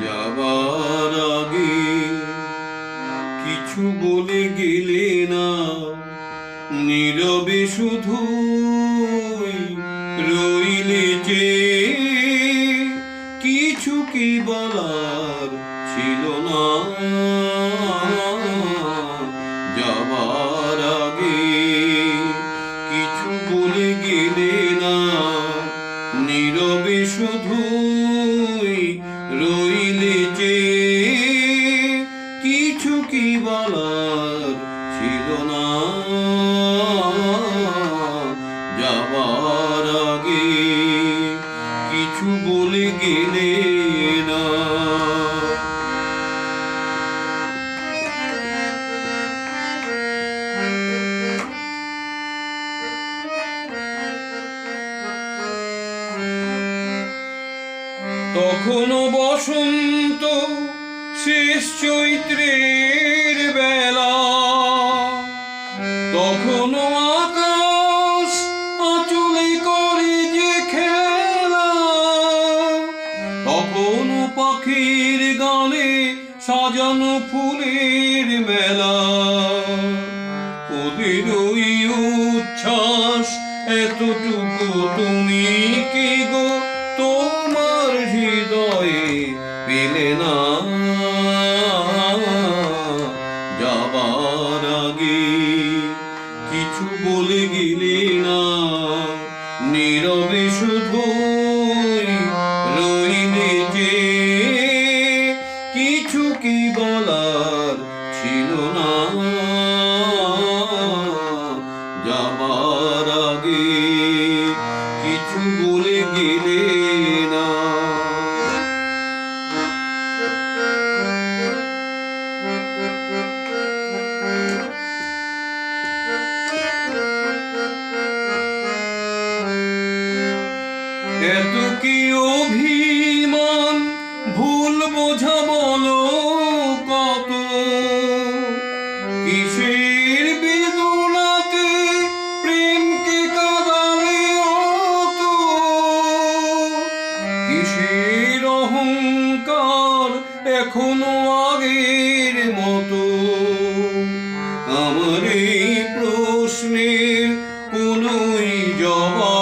যাবার আগে কিছু বলে গেলে না। নীরবে শুধু রইলে যে কিছু কি বলার ছিল না। ছিল যাবার আগে কিছু বলে গেলে না। তখনও বসন্ত শেষ চৈত্রের বেলা তখনও আকাশ আঁচলে করে যে খেলা তখনও পাখির গানে সাজানো ফুলের মেলা। ওদের ওই উচ্ছ্বাস এতটুকু তুমি কি গো? তোমার হৃদয়ে পেলে না। বলে গেলে না। নীরবে শুধু রইলে যে কিছু কি বলার ছিল না। যাবার আগে কিছু বলে গেলে এত কি অভিমান, ভুল বোঝা বলো কত? কিসের বেদনাতে প্রেমকে কাঁদালে অত? কিসের অহংকার এখনও আগের মতো? আমার এই প্রশ্নের কোনোই জবাব